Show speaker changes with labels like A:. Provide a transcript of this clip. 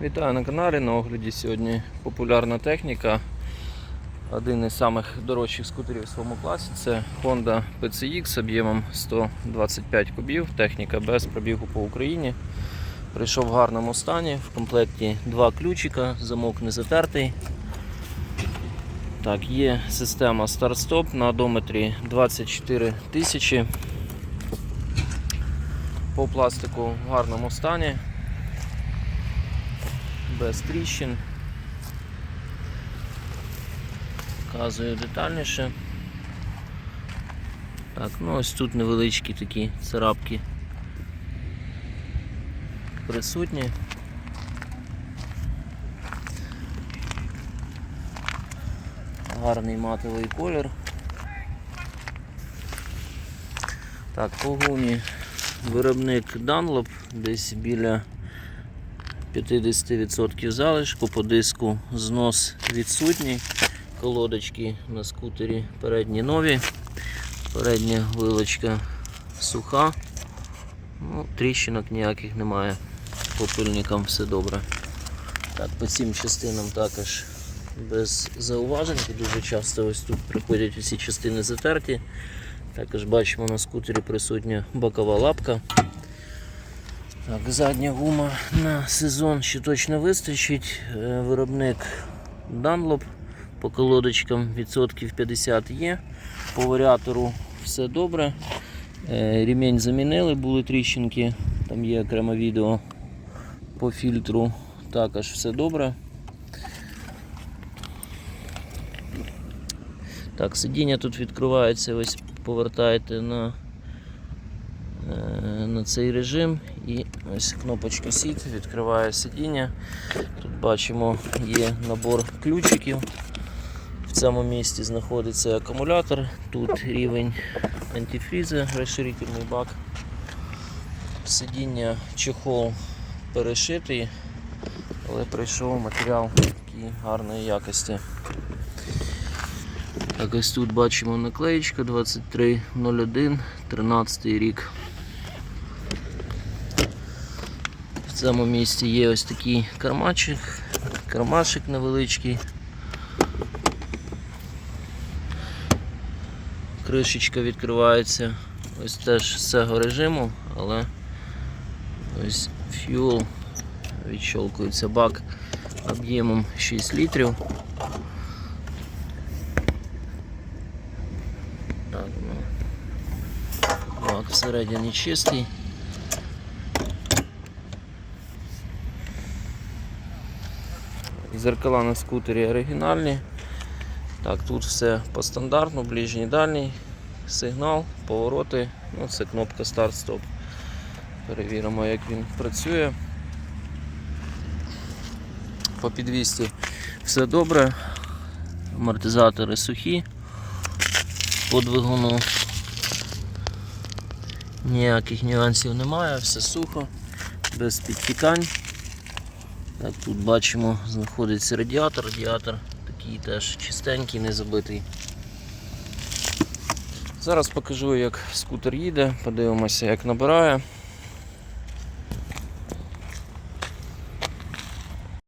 A: Вітаю на каналі. На огляді сьогодні популярна техніка. Один із самих дорожчих скутерів в своєму класі це Honda PCX об'ємом 125 кубів. Техніка без пробігу по Україні. Прийшов в гарному стані. В комплекті два ключика, замок не затертий. Так, є система старт-стоп на одометрі 24 тисячі. По пластику в гарному стані без тріщин. Показую детальніше. Так, ну ось тут невеличкі такі царапки присутні. Гарний матовий колір. Так, по гумі виробник Dunlop десь біля 50% залишку, по диску знос відсутній. Колодочки на скутері передні нові. Передня вилочка суха. Ну, тріщинок ніяких немає. По пильникам все добре. Так, по цим частинам також без зауважень. Дуже часто ось тут приходять усі частини затерті. Також бачимо на скутері присутня бокова лапка. Так, задня гума на сезон ще точно вистачить. Е, Виробник Dunlop по колодочкам відсотків 50 є. По варіатору все добре. Е, Рімень замінили, були тріщинки, там є окреме відео по фільтру. Також все добре. Так, сидіння тут відкривається, ось повертаєте на е, на цей режим і ось кнопочка Seat відкриває сидіння. Тут бачимо є набор ключиків. В цьому місці знаходиться акумулятор, тут рівень антифріза, розширительний бак. Сидіння чехол перешитий, але прийшов матеріал такий гарної якості. Так, ось тут бачимо наклеєчка 2301, 13 рік. В цьому місці є ось такий кармачик, кармашик невеличкий. Кришечка відкривається ось теж з цього режиму, але ось фюл відщолкується бак об'ємом 6 літрів. Так, ну. Бак всередині чистий. Зеркала на скутері оригінальні. Так, тут все по стандартну, ближній дальній, сигнал, повороти, ну це кнопка старт-стоп. Перевіримо, як він працює. По підвісті все добре. Амортизатори сухі. По двигуну ніяких нюансів немає, все сухо, без підтікань. Так, тут бачимо, знаходиться радіатор, радіатор такий теж чистенький, не забитий. Зараз покажу, як скутер їде, подивимося, як набирає.